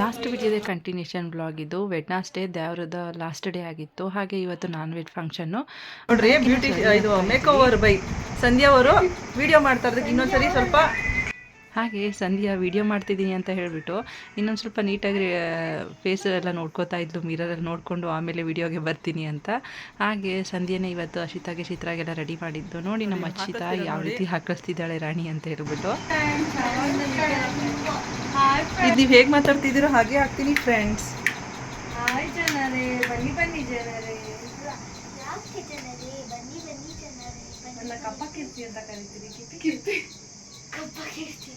Last ವಿಡಿಯೋದ continuation blog ಇದು. ವೆಡ್ನಾಸ್ಡೇ ದೇವ್ರದ last day ಆಗಿತ್ತು. ಹಾಗೆ ಇವತ್ತು ನಾನ್ ವೆಜ್ ಫಂಕ್ಷನ್ ನೋಡ್ರಿ ಬ್ಯೂಟಿ ಇದು ಮೇಕ್ ಓವರ್ ಬೈ ಸಂಧ್ಯಾ ಅವರು ವಿಡಿಯೋ ಮಾಡ್ತಾ ಇರೋದಕ್ಕೆ ಇನ್ನೊಂದ್ಸರಿ ಸ್ವಲ್ಪ ಹಾಗೆ ಸಂಧ್ಯಾ ವಿಡಿಯೋ ಮಾಡ್ತಿದ್ದೀನಿ ಅಂತ ಹೇಳಿಬಿಟ್ಟು ಇನ್ನೊಂದು ಸ್ವಲ್ಪ ನೀಟಾಗಿ ಫೇಸ್ ಎಲ್ಲ ನೋಡ್ಕೋತಾ ಇದ್ಲು ಮಿರರಲ್ಲಿ ನೋಡಿಕೊಂಡು ಆಮೇಲೆ ವಿಡಿಯೋಗೆ ಬರ್ತೀನಿ ಅಂತ. ಹಾಗೆ ಸಂಧ್ಯೆನೇ ಇವತ್ತು ಅಶಿತಾಗೆ ಚಿತ್ರಾಗೆಲ್ಲ ರೆಡಿ ಮಾಡಿದ್ದು. ನೋಡಿ ನಮ್ಮ ಅಶಿತಾ ಯಾವ ರೀತಿ ಹಾಕಿಸ್ತಿದ್ದಾಳೆ ರಾಣಿ ಅಂತ ಹೇಳ್ಬಿಟ್ಟು. ಇದು ನೀವು ಹೇಗೆ ಮಾತಾಡ್ತಿದ್ದೀರೋ ಹಾಗೆ ಹಾಕ್ತೀನಿ ಫ್ರೆಂಡ್ಸ್ ಹಾಯ್ ಜನರೇ. ಬನ್ನಿ ಬನ್ನಿ ಜನರೇ. ಯಾಕೆ ಜನರೇ? ಬನ್ನಿ ಬನ್ನಿ ಜನರೇ. ನನ್ನ ಕಪ್ಪ ಕೀರ್ತಿ ಅಂತ ಕರಿತೀರಿ. ಕೀರ್ತಿ. ಕಪ್ಪ ಕೀರ್ತಿ.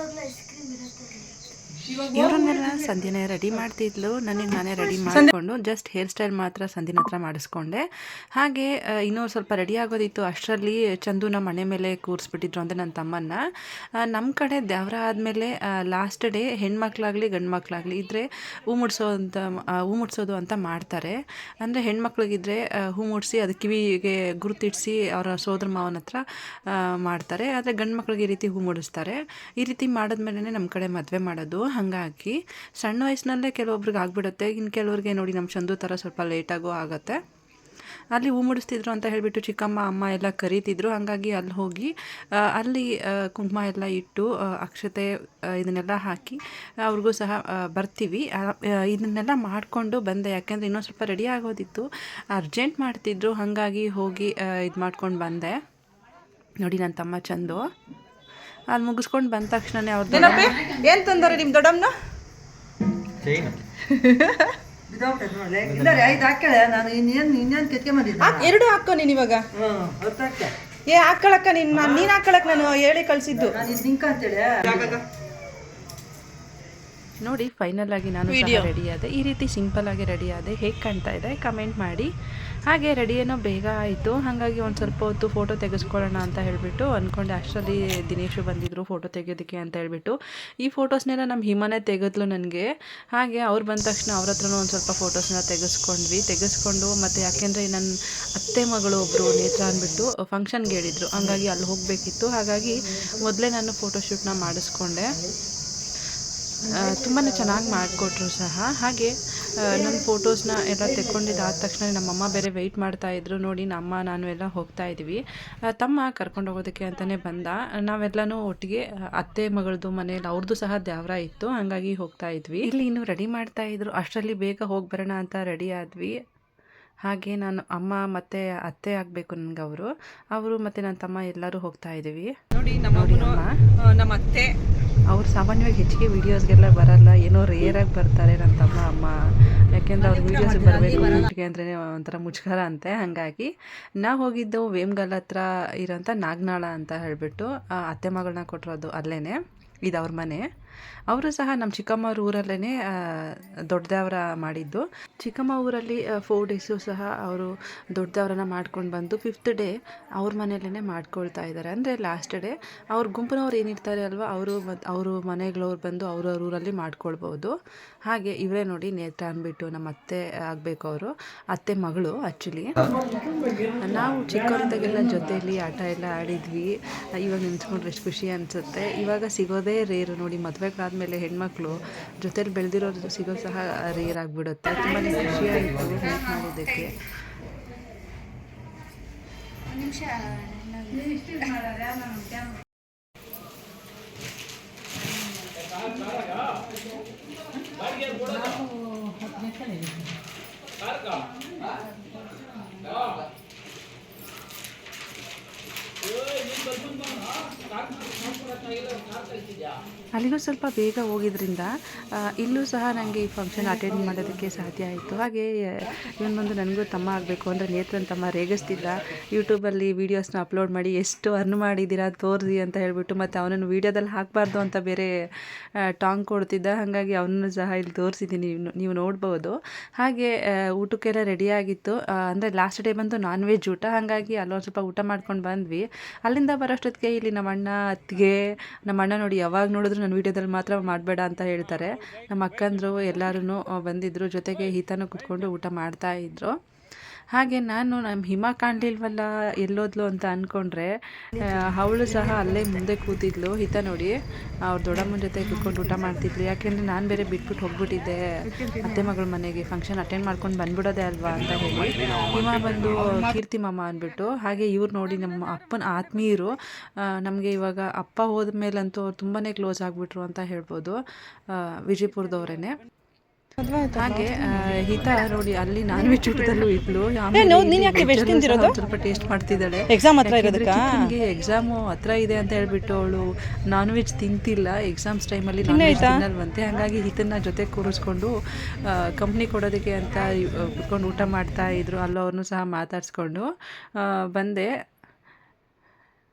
ನಿಜವಾಗ್ಲೂ ಐಸ್ ಕ್ರೀಮ್ ಇರುತ್ತೆ ಇವರನ್ನೆಲ್ಲ ಸಂಧ್ಯನೇ ರೆಡಿ ಮಾಡ್ತಿದ್ಲು. ನನಗೆ ನಾನೇ ರೆಡಿ ಮಾಡಿಕೊಂಡು ಜಸ್ಟ್ ಹೇರ್ ಸ್ಟೈಲ್ ಮಾತ್ರ ಸಂಧಿನ ಹತ್ರ ಮಾಡಿಸ್ಕೊಂಡೆ. ಹಾಗೆ ಇನ್ನೂ ಸ್ವಲ್ಪ ರೆಡಿ ಆಗೋದಿತ್ತು. ಅಷ್ಟರಲ್ಲಿ ಚಂದುನ ಮನೆ ಮೇಲೆ ಕೂರಿಸ್ಬಿಟ್ಟಿದ್ರು ಅಂದರೆ ನನ್ನ ತಮ್ಮನ್ನ. ನಮ್ಮ ಕಡೆ ದೇವ್ರ ಆದಮೇಲೆ ಲಾಸ್ಟ್ ಡೇ ಹೆಣ್ಮಕ್ಳಾಗಲಿ ಗಂಡು ಮಕ್ಕಳಾಗಲಿ ಇದ್ದರೆ ಹೂ ಮುಡಿಸೋ ಅಂತ ಹೂ ಮುಡಿಸೋದು ಅಂತ ಮಾಡ್ತಾರೆ. ಅಂದರೆ ಹೆಣ್ಮಕ್ಳಿಗಿದ್ರೆ ಹೂ ಮುಡಿಸಿ ಅದು ಕಿವಿಗೆ ಗುರುತಿಡಿಸಿ ಅವರ ಸೋದರ ಮಾವನ ಹತ್ರ ಮಾಡ್ತಾರೆ. ಆದರೆ ಗಂಡು ಮಕ್ಳಿಗೆ ಈ ರೀತಿ ಹೂ ಮುಡಿಸ್ತಾರೆ. ಈ ರೀತಿ ಮಾಡಿದ್ಮೇಲೆ ನಮ್ಮ ಕಡೆ ಮದುವೆ ಮಾಡೋದು. ಹಾಗಾಗಿ ಸಣ್ಣ ವಯಸ್ಸಿನಲ್ಲೇ ಕೆಲವೊಬ್ರಿಗೆ ಆಗಿಬಿಡುತ್ತೆ. ಇನ್ನು ಕೆಲವ್ರಿಗೆ ನೋಡಿ ನಮ್ಮ ಚಂದು ಥರ ಸ್ವಲ್ಪ ಲೇಟಾಗೂ ಆಗುತ್ತೆ. ಅಲ್ಲಿ ಹೂ ಮುಡಿಸ್ತಿದ್ರು ಅಂತ ಹೇಳಿಬಿಟ್ಟು ಚಿಕ್ಕಮ್ಮ, ಅಮ್ಮ ಎಲ್ಲ ಕರೀತಿದ್ರು. ಹಾಗಾಗಿ ಅಲ್ಲಿ ಹೋಗಿ ಅಲ್ಲಿ ಕುಂಕುಮ ಎಲ್ಲ ಇಟ್ಟು ಅಕ್ಷತೆ ಇದನ್ನೆಲ್ಲ ಹಾಕಿ, ಅವ್ರಿಗೂ ಸಹ ಬರ್ತೀವಿ. ಇದನ್ನೆಲ್ಲ ಮಾಡಿಕೊಂಡು ಬಂದೆ. ಯಾಕೆಂದರೆ ಇನ್ನೊಂದು ಸ್ವಲ್ಪ ರೆಡಿ ಆಗೋದಿತ್ತು. ಅರ್ಜೆಂಟ್ ಮಾಡ್ತಿದ್ರು. ಹಾಗಾಗಿ ಹೋಗಿ ಇದು ಮಾಡ್ಕೊಂಡು ಬಂದೆ. ನೋಡಿ ನನ್ನ ತಮ್ಮ ಚಂದು. ಅಲ್ಲಿ ಮುಗಿಸ್ಕೊಂಡು ಬಂದ ತಕ್ಷಣನೇ ಅವ್ರದ್ದು ಏನಪ್ಪಿ ಏನ್ ತಂದಾರೆ ನಿಮ್ ದೊಡ್ಡಮ್ಮನ ಎರಡು ಹಾಕೋ ನೀನು ಇವಾಗ. ಏ ಹಾಕೊಳಕ್ಕ ನೀನ್ ನಾನ್- ನೀನ್ ಹಾಕೊಳಕ್ ನಾನು ಹೇಳಿ ಕಳ್ಸಿದ್ದು. ನೋಡಿ ಫೈನಲ್ ಆಗಿ ನಾನು ರೆಡಿ ಆದೆ. ಈ ರೀತಿ ಸಿಂಪಲ್ ಆಗಿ ರೆಡಿ ಆದೆ. ಹೇಗೆ ಕಾಣ್ತಾ ಇದೆ? ಕಮೆಂಟ್ ಮಾಡಿ. ಹಾಗೆ ರೆಡಿ ಏನೋ ಬೇಗ ಆಯಿತು. ಹಾಗಾಗಿ ಒಂದು ಸ್ವಲ್ಪ ಹೊತ್ತು ಫೋಟೋ ತೆಗೆಸ್ಕೊಳ್ಳೋಣ ಅಂತ ಹೇಳಿಬಿಟ್ಟು ಅಂದ್ಕೊಂಡೆ ಅಷ್ಟರಲ್ಲಿ ದಿನೇಶು ಬಂದಿದ್ರು ಫೋಟೋ ತೆಗೆಯೋದಕ್ಕೆ ಅಂತ ಹೇಳಿಬಿಟ್ಟು. ಈ ಫೋಟೋಸ್ನೆಲ್ಲ ನಮ್ಮ ಹಿಮನೇ ತೆಗೆದ್ಲು ನನಗೆ. ಹಾಗೆ ಅವ್ರು ಬಂದ ತಕ್ಷಣ ಅವ್ರ ಹತ್ರನೂ ಒಂದು ಸ್ವಲ್ಪ ಫೋಟೋಸ್ನ ತೆಗೆಸ್ಕೊಂಡ್ವಿ. ತೆಗೆಸ್ಕೊಂಡು ಮತ್ತು ಯಾಕೆಂದರೆ ನನ್ನ ಅತ್ತೆ ಮಗಳು ಒಬ್ಬರು ನೇತ್ರ ಅಂದ್ಬಿಟ್ಟು ಫಂಕ್ಷನ್ಗೆ ಹೇಳಿದರು. ಹಾಗಾಗಿ ಅಲ್ಲಿ ಹೋಗಬೇಕಿತ್ತು. ಹಾಗಾಗಿ ಮೊದಲೇ ನಾನು ಫೋಟೋಶೂಟ್ನ ಮಾಡಿಸ್ಕೊಂಡೆ. ತುಂಬಾ ಚೆನ್ನಾಗಿ ಮಾಡಿಕೊಟ್ರು ಸಹ. ಹಾಗೆ ನನ್ನ ಫೋಟೋಸ್ನ ಎಲ್ಲ ತೆಕ್ಕೊಂಡಿದ್ದಾದ ತಕ್ಷಣ ನಮ್ಮಮ್ಮ ಬೇರೆ ವೆಯ್ಟ್ ಮಾಡ್ತಾ ಇದ್ರು. ನೋಡಿ ನಮ್ಮ ನಾನು ಎಲ್ಲ ಹೋಗ್ತಾ ಇದ್ವಿ. ತಮ್ಮ ಕರ್ಕೊಂಡು ಹೋಗೋದಕ್ಕೆ ಅಂತಲೇ ಬಂದ. ನಾವೆಲ್ಲನೂ ಒಟ್ಟಿಗೆ ಅತ್ತೆ ಮಗಳದು ಮನೇಲಿ ಅವ್ರದ್ದು ಸಹ ದ್ಯಾವ್ರ ಇತ್ತು. ಹಾಗಾಗಿ ಹೋಗ್ತಾ ಇದ್ವಿ. ಇಲ್ಲಿ ಇನ್ನು ರೆಡಿ ಮಾಡ್ತಾ ಇದ್ರು. ಅಷ್ಟರಲ್ಲಿ ಬೇಗ ಹೋಗಿ ಬರೋಣ ಅಂತ ರೆಡಿ ಆದ್ವಿ. ಹಾಗೆ ನಾನು ಅಮ್ಮ ಮತ್ತೆ ಅತ್ತೆ ಆಗಬೇಕು ನನಗೆ ಅವರು. ಅವರು ಮತ್ತೆ ನನ್ನ ತಮ್ಮ ಎಲ್ಲರೂ ಹೋಗ್ತಾ ಇದ್ದೀವಿ ನೋಡಿ ನಮ್ಮ ಅತ್ತೆ ಅವ್ರು ಸಾಮಾನ್ಯವಾಗಿ ಹೆಚ್ಚಿಗೆ ವೀಡಿಯೋಸ್ಗೆಲ್ಲ ಬರಲ್ಲ. ಏನೋ ರೇರಾಗಿ ಬರ್ತಾರೆ ನನ್ನ ತಮ್ಮ ಅಮ್ಮ. ಯಾಕೆಂದ್ರೆ ಅವ್ರು ವೀಡಿಯೋಸ್ ಬರಬೇಕು ಯೂಟ್ಯೂಬ್ಗೆ ಅಂದ್ರೆ ಒಂಥರ ಮುಜುಗರ ಅಂತೆ. ಹಾಗಾಗಿ ನಾವು ಹೋಗಿದ್ದು ವೇಮ್ಗಲ್ ಹತ್ರ ಇರೋಂಥ ನಾಗನಾಳ ಅಂತ ಹೇಳಿಬಿಟ್ಟು ಅತ್ತೆ ಮಗಳನ್ನ ಕೊಟ್ಟಿರೋದು ಅಲ್ಲೇ ಇದು ಅವ್ರ ಮನೆ. ಅವರು ಸಹ ನಮ್ಮ ಚಿಕ್ಕಮ್ಮವ್ರ ಊರಲ್ಲೇ ದೊಡ್ಡದವರ ಮಾಡಿದ್ದು. ಚಿಕ್ಕಮ್ಮ ಊರಲ್ಲಿ ಫೋರ್ ಡೇಸು ಸಹ ಅವರು ದೊಡ್ಡದವ್ರನ್ನ ಮಾಡ್ಕೊಂಡು ಬಂದು ಫಿಫ್ತ್ ಡೇ ಅವ್ರ ಮನೆಯಲ್ಲೇ ಮಾಡ್ಕೊಳ್ತಾ ಇದ್ದಾರೆ. ಅಂದರೆ ಲಾಸ್ಟ್ ಡೇ ಅವ್ರ ಗುಂಪಿನವ್ರು ಏನಿರ್ತಾರೆ ಅಲ್ವಾ, ಅವರು ಅವರು ಮನೆಗಳವ್ರು ಬಂದು ಅವ್ರವ್ರ ಊರಲ್ಲಿ ಮಾಡ್ಕೊಳ್ಬೋದು. ಹಾಗೆ ಇವರೇ ನೋಡಿ ನೇತ್ರ ಅಂದ್ಬಿಟ್ಟು ನಮ್ಮ ಅತ್ತೆ ಆಗಬೇಕು ಅವರು, ಅತ್ತೆ ಮಗಳು ಆ್ಯಕ್ಚುಲಿ ನಾವು ಚಿಕ್ಕವರಿದ್ದಾಗೆಲ್ಲ ಜೊತೆಯಲ್ಲಿ ಆಟ ಎಲ್ಲ ಆಡಿದ್ವಿ. ಇವಾಗ ನೆನ್ಸ್ಕೊಂಡ್ರೆ ಎಷ್ಟು ಖುಷಿ ಅನಿಸುತ್ತೆ. ಇವಾಗ ಸಿಗೋದೇ ರೇರು ನೋಡಿ ಮದುವೆಗಳಾದಮೇಲೆ ಹೆಣ್ಮಕ್ಳು ಜೊತೆಲಿ ಬೆಳೆದಿರೋದು ಸಿಗೋದು ಸಹ ರೇರ್ ಆಗಿಬಿಡುತ್ತೆ. ತುಂಬಾ ಖುಷಿಯಾಯಿತು ಹೆಲ್ಪ್ ಮಾಡಿದ್ದಕ್ಕೆ ಒಂದು ನಿಮಿಷ ಅಲ್ಲಿಗೂ ಸ್ವಲ್ಪ ಬೇಗ ಹೋಗಿದ್ರಿಂದ ಇಲ್ಲೂ ಸಹ ನನಗೆ ಈ ಫಂಕ್ಷನ್ ಅಟೆಂಡ್ ಮಾಡೋದಕ್ಕೆ ಸಾಧ್ಯ ಆಯಿತು. ಹಾಗೆ, ಇವನು ಬಂದು ನನಗೂ ತಮ್ಮ ಆಗಬೇಕು ಅಂದರೆ ನೇತ್ರನ್ ತಮ್ಮ ರೇಗಿಸ್ತಿದ್ದ. ಯೂಟ್ಯೂಬಲ್ಲಿ ವೀಡಿಯೋಸ್ನ ಅಪ್ಲೋಡ್ ಮಾಡಿ ಎಷ್ಟು ಅರ್ನ್ ಮಾಡಿದ್ದೀರಾ ತೋರಿಸಿ ಅಂತ ಹೇಳಿಬಿಟ್ಟು ಮತ್ತು ಅವನನ್ನು ವೀಡಿಯೋದಲ್ಲಿ ಹಾಕಬಾರ್ದು ಅಂತ ಬೇರೆ ಟಾಂಗ್ ಕೊಡ್ತಿದ್ದ. ಹಾಗಾಗಿ ಅವನನ್ನು ಸಹ ಇಲ್ಲಿ ತೋರಿಸಿದ್ದೀನಿ. ನೀವು ನೋಡ್ಬೋದು. ಹಾಗೆ ಊಟಕ್ಕೆಲ್ಲ ರೆಡಿಯಾಗಿತ್ತು ಅಂದರೆ ಲಾಸ್ಟ್ ಡೇ ಬಂದು ನಾನ್ ವೆಜ್ ಊಟ. ಹಾಗಾಗಿ ಅಲ್ಲೊಂದು ಸ್ವಲ್ಪ ಊಟ ಮಾಡ್ಕೊಂಡು ಬಂದ್ವಿ. ಅಲ್ಲಿಂದ ಬರೋಷ್ಟೊತ್ತಿಗೆ ಇಲ್ಲಿ ನಮ್ಮ ಅಣ್ಣ ಅತ್ತಿಗೆ, ನಮ್ಮ ಅಣ್ಣ ನೋಡಿ ಯಾವಾಗ ನೋಡಿದ್ರು ನನ್ನ ವೀಡಿಯೋದಲ್ಲಿ ಮಾತ್ರ ಮಾಡಬೇಡ ಅಂತ ಹೇಳ್ತಾರೆ. ನಮ್ಮ ಅಕ್ಕಂದರು ಎಲ್ಲರೂ ಬಂದಿದ್ದರು ಜೊತೆಗೆ ಈತನೂ ಕುತ್ಕೊಂಡು ಊಟ ಮಾಡ್ತಾ ಇದ್ರು. ಹಾಗೆ ನಾನು ನಮ್ಮ ಹಿಮ ಕಾಣಲಿಲ್ವಲ್ಲ ಎಲ್ಲೋದ್ಲು ಅಂತ ಅಂದ್ಕೊಂಡ್ರೆ ಅವಳು ಸಹ ಅಲ್ಲೇ ಮುಂದೆ ಕೂತಿದ್ಲು, ಹಿತ ನೋಡಿ. ಅವ್ರ ದೊಡ್ಡಮ್ಮನ ಜೊತೆ ಕೂತ್ಕೊಂಡು ಊಟ ಮಾಡ್ತಿದ್ಲು. ಯಾಕೆಂದರೆ ನಾನು ಬೇರೆ ಬಿಟ್ಬಿಟ್ಟು ಹೋಗ್ಬಿಟ್ಟಿದ್ದೆ. ಅತ್ತೆ ಮಗಳ ಮನೆಗೆ ಫಂಕ್ಷನ್ ಅಟೆಂಡ್ ಮಾಡ್ಕೊಂಡು ಬಂದ್ಬಿಡೋದೆ ಅಲ್ವಾ ಅಂತ ಹೇಳಿ. ಹಿಮ ಬಂದು, ಕೀರ್ತಿ ಮಾಮ ಅಂದ್ಬಿಟ್ಟು, ಹಾಗೆ ಇವ್ರು ನೋಡಿ ನಮ್ಮ ಅಪ್ಪನ ಆತ್ಮೀಯರು ನಮಗೆ ಇವಾಗ ಅಪ್ಪ ಹೋದ ಮೇಲಂತೂ ಅವ್ರು ತುಂಬಾ ಕ್ಲೋಸ್ ಆಗಿಬಿಟ್ರು ಅಂತ ಹೇಳ್ಬೋದು ವಿಜಯಪುರದವ್ರೇ ಹಾಗೆ ಹಿತ ನೋಡಿ ಅಲ್ಲಿ ನಾನ್ ವೆಜ್ ಊಟದಲ್ಲೂ ಇದ್ಲು. ನೀನ್ ಯಾಕೆ ವೆಜ್ ತಿಂತಿರೋದು? ಸ್ವಲ್ಪ ಟೇಸ್ಟ್ ಮಾಡ್ತಿದ್ದಾಳೆ. ಎಕ್ಸಾಮ್ ಹತ್ರ ಇರೋದಕ್ಕಾ? ನನಗೆ ಎಕ್ಸಾಮು ಹತ್ರ ಇದೆ ಅಂತ ಹೇಳ್ಬಿಟ್ಟು ಅವಳು ನಾನ್ ವೆಜ್ ತಿಂತಿಲ್ಲ. ಎಕ್ಸಾಮ್ಸ್ ಟೈಮಲ್ಲಿ ನಾನ್ ವೆಜ್ ತಿನ್ನಲ್ವಂತೆ. ಹಾಗಾಗಿ ಹಿತನ್ನ ಜೊತೆ ಕೂರಿಸ್ಕೊಂಡು ಕಂಪ್ನಿ ಕೊಡೋದಕ್ಕೆ ಅಂತ ಕುತ್ಕೊಂಡು ಊಟ ಮಾಡ್ತಾ ಇದ್ರು. ಅಲ್ಲವ್ರನ್ನೂ ಸಹ ಮಾತಾಡಿಸ್ಕೊಂಡು ಬಂದೆ.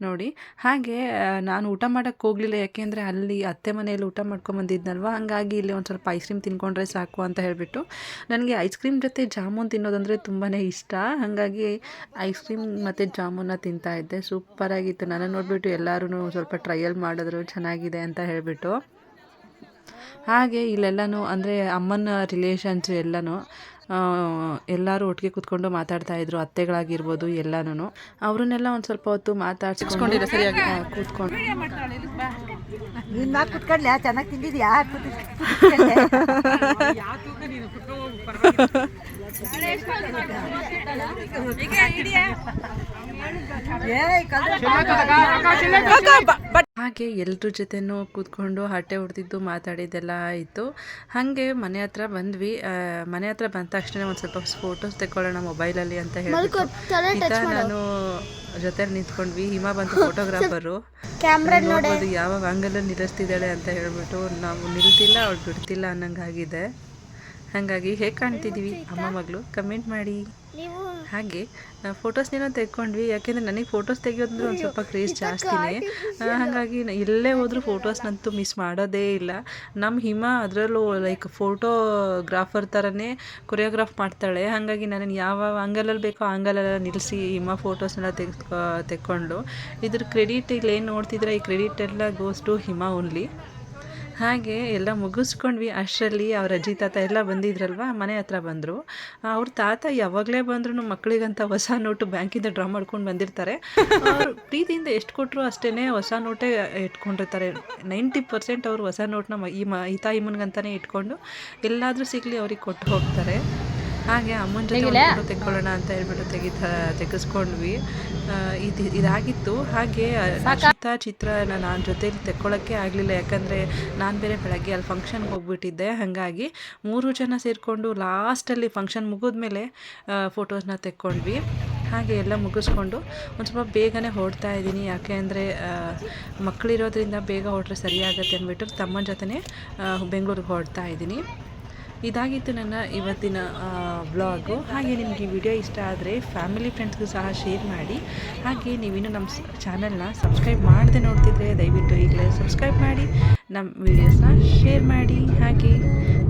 ನೋಡಿ. ಹಾಗೆ ನಾನು ಊಟ ಮಾಡೋಕ್ಕೆ ಹೋಗಲಿಲ್ಲ. ಯಾಕೆಂದರೆ ಅಲ್ಲಿ ಅತ್ತೆ ಮನೆಯಲ್ಲಿ ಊಟ ಮಾಡ್ಕೊಂಬಂದಿದ್ನಲ್ವ ಹಾಗಾಗಿ ಇಲ್ಲಿ ಒಂದು ಸ್ವಲ್ಪ ಐಸ್ ಕ್ರೀಮ್ ತಿನ್ಕೊಂಡ್ರೆ ಸಾಕು ಅಂತ ಹೇಳಿಬಿಟ್ಟು. ನನಗೆ ಐಸ್ ಕ್ರೀಮ್ ಜೊತೆ ಜಾಮೂನ್ ತಿನ್ನೋದಂದರೆ ತುಂಬಾ ಇಷ್ಟ. ಹಾಗಾಗಿ ಐಸ್ ಕ್ರೀಮ್ ಮತ್ತು ಜಾಮೂನ ತಿಂತಾ ಇದ್ದೆ. ಸೂಪರಾಗಿತ್ತು ನಾನು ನೋಡಿಬಿಟ್ಟು ಎಲ್ಲರೂ ಸ್ವಲ್ಪ ಟ್ರಯಲ್ ಮಾಡಿದ್ರು. ಚೆನ್ನಾಗಿದೆ ಅಂತ ಹೇಳಿಬಿಟ್ಟು. ಹಾಗೆ ಇಲ್ಲೆಲ್ಲನೂ ಅಂದರೆ ಅಮ್ಮನ ರಿಲೇಷನ್ಸ್ ಎಲ್ಲನೂ ಎಲ್ಲರೂ ಒಟ್ಟಿಗೆ ಕೂತ್ಕೊಂಡು ಮಾತಾಡ್ತಾ ಇದ್ರು ಅತ್ತೆಗಳಾಗಿರ್ಬೋದು ಎಲ್ಲಾನು ಅವ್ರನ್ನೆಲ್ಲ ಒಂದು ಸ್ವಲ್ಪ ಹೊತ್ತು ಮಾತಾಡ್ಸ್ಕೊಂಡಿರೋ ಸರಿಯಾಗಿ ಕೂತ್ಕೊಂಡು ಚೆನ್ನಾಗಿ ತಿಂದಿದ್ಯಾ ಹಾಗೆ ಎಲ್ರ ಜೊತೆನೂ ಕೂತ್ಕೊಂಡು ಹರಟೆ ಹೊಡೆದಿದ್ದು ಮಾತಾಡಿದ್ದೆಲ್ಲ ಆಯಿತು ಹಾಗೆ ಮನೆ ಹತ್ರ ಬಂದ್ವಿ. ಮನೆ ಹತ್ರ ಬಂದ ತಕ್ಷಣ ಒಂದು ಸ್ವಲ್ಪ ಫೋಟೋಸ್ ತೆಕ್ಕೊಳ್ಳೋಣ ಮೊಬೈಲಲ್ಲಿ ಅಂತ ಹೇಳಿ ನಾನು ಜೊತೆ ನಿಂತ್ಕೊಂಡ್ವಿ. ಹಿಮ ಬಂತು ಫೋಟೋಗ್ರಾಫರು ನೋಡ್ಬೋದು ಯಾವ ಆಂಗಲಲ್ಲಿ ನಿಲ್ಲಿಸ್ತಿದ್ದಾಳೆ ಅಂತ ಹೇಳ್ಬಿಟ್ಟು ನಾವು ನಿಲ್ತಿಲ್ಲ ಅವಳು ಬಿಡ್ತಿಲ್ಲ ಅನ್ನಂಗಾಗಿದೆ. ಹಾಗಾಗಿ ಹೇಗೆ ಕಾಣ್ತಿದ್ದೀವಿ? ಅಮ್ಮ ಮಗಳು ಕಮೆಂಟ್ ಮಾಡಿ. ಹಾಗೆ ಫೋಟೋಸ್ನೇನೋ ತೆಕ್ಕೊಂಡ್ವಿ. ಯಾಕೆಂದರೆ ನನಗೆ ಫೋಟೋಸ್ ತೆಗಿಯೋದಂದ್ರೆ ಒಂದು ಸ್ವಲ್ಪ ಕ್ರೇಜ್ ಜಾಸ್ತಿನೇ. ಹಾಗಾಗಿ ಎಲ್ಲೇ ಹೋದ್ರೂ ಫೋಟೋಸ್ನಂತೂ ಮಿಸ್ ಮಾಡೋದೇ ಇಲ್ಲ. ನಮ್ಮ ಹಿಮ ಅದರಲ್ಲೂ ಲೈಕ್ ಫೋಟೋಗ್ರಾಫರ್ ಥರನೇ ಕೊರಿಯೋಗ್ರಾಫ್ ಮಾಡ್ತಾಳೆ. ಹಾಗಾಗಿ ನನಗೆ ಯಾವ ಆಂಗಲಲ್ಲಿ ಬೇಕೋ ಆಂಗಲೆಲ್ಲ ನಿಲ್ಲಿಸಿ ಹಿಮ ಫೋಟೋಸ್ನೆಲ್ಲ ತೆಗೆದು ತೆಕ್ಕೊಂಡು ಇದ್ರ ಕ್ರೆಡಿಟ್ ಇಲ್ಲಿ ಏನು ನೋಡ್ತಿದ್ರೆ ಈ ಕ್ರೆಡಿಟ್ ಎಲ್ಲ ಗೋಸ್ ಟು ಹಿಮ ಓನ್ಲಿ ಹಾಗೆ ಎಲ್ಲ ಮುಗಿಸ್ಕೊಂಡ್ವಿ. ಅಷ್ಟರಲ್ಲಿ ಅವ್ರ ಅಜ್ಜಿ ತಾತ ಎಲ್ಲ ಬಂದಿದ್ರಲ್ವ? ಮನೆ ಹತ್ರ ಬಂದರು. ಅವ್ರ ತಾತ ಯಾವಾಗಲೇ ಬಂದ್ರೂ ಮಕ್ಕಳಿಗಂತ ಹೊಸ ನೋಟು ಬ್ಯಾಂಕಿಂದ ಡ್ರಾ ಮಾಡ್ಕೊಂಡು ಬಂದಿರ್ತಾರೆ. ಅವ್ರು ಪ್ರೀತಿಯಿಂದ ಎಷ್ಟು ಕೊಟ್ಟರು ಅಷ್ಟೇ ಹೊಸ ನೋಟೇ ಇಟ್ಕೊಂಡಿರ್ತಾರೆ. ನೈಂಟಿ ಪರ್ಸೆಂಟ್ ಅವರು ಹೊಸ ನೋಟ್ನ ಮ- ಈ ಮ ಈ ತಾಯಿ ಮುನ್ಗಂತಾನೆ ಇಟ್ಕೊಂಡು ಎಲ್ಲಾದರೂ ಸಿಗಲಿ ಅವ್ರಿಗೆ ಕೊಟ್ಟು ಹೋಗ್ತಾರೆ. ಹಾಗೆ ಅಮ್ಮನ ಜೊತೆ photo ತೆಕ್ಕೊಳ್ಳೋಣ ಅಂತ ಹೇಳ್ಬಿಟ್ಟು ತೆಗಿತ ತೆಗೆಸ್ಕೊಂಡ್ವಿ. ಇದು ಇದಾಗಿತ್ತು. ಹಾಗೆ ಚಿತ್ರ ಚಿತ್ರನ ನಾನು ಜೊತೆಲಿ ತೆಕ್ಕೊಳ್ಳೋಕ್ಕೆ ಆಗಲಿಲ್ಲ. ಯಾಕಂದರೆ ನಾನು ಬೇರೆ ಬೆಳಗ್ಗೆ ಅಲ್ಲಿ ಫಂಕ್ಷನ್ಗೆ ಹೋಗ್ಬಿಟ್ಟಿದ್ದೆ. ಹಾಗಾಗಿ ಮೂರು ಜನ ಸೇರಿಕೊಂಡು ಲಾಸ್ಟಲ್ಲಿ ಫಂಕ್ಷನ್ ಮುಗಿದ್ಮೇಲೆ ಫೋಟೋಸ್ನ ತೆಕ್ಕೊಂಡ್ವಿ. ಹಾಗೆ ಎಲ್ಲ ಮುಗಿಸ್ಕೊಂಡು ಒಂದು ಸ್ವಲ್ಪ ಬೇಗನೆ ಹೊರಡ್ತಾ ಇದ್ದೀನಿ. ಯಾಕೆ ಅಂದರೆ ಮಕ್ಕಳಿರೋದ್ರಿಂದ ಬೇಗ ಹೊರಟ್ರೆ ಸರಿಯಾಗತ್ತೆ ಅಂದ್ಬಿಟ್ಟು ತಮ್ಮನ ಜೊತೆನೇ ಬೆಂಗಳೂರಿಗೆ ಹೊರಡ್ತಾ ಇದ್ದೀನಿ. ಇದಾಗಿತ್ತು ನನ್ನ ಇವತ್ತಿನ ವ್ಲಾಗು ಹಾಗೆ ನಿಮಗೆ ವಿಡಿಯೋ ಇಷ್ಟ ಆದರೆ ಫ್ಯಾಮಿಲಿ ಫ್ರೆಂಡ್ಸ್ಗೂ ಸಹ ಶೇರ್ ಮಾಡಿ. ಹಾಗೆ ನೀವಿನ್ನೂ ನಮ್ಮ ಚಾನಲ್ನ ಸಬ್ಸ್ಕ್ರೈಬ್ ಮಾಡದೆ ನೋಡ್ತಿದ್ರೆ ದಯವಿಟ್ಟು ಈಗಲೇ ಸಬ್ಸ್ಕ್ರೈಬ್ ಮಾಡಿ ನಮ್ಮ ವಿಡಿಯೋಸ್ನ ಶೇರ್ ಮಾಡಿ. ಹಾಗೆ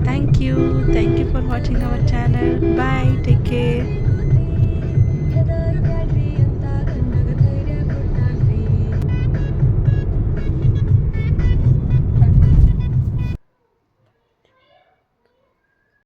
thank you thank you for watching our channel bye take care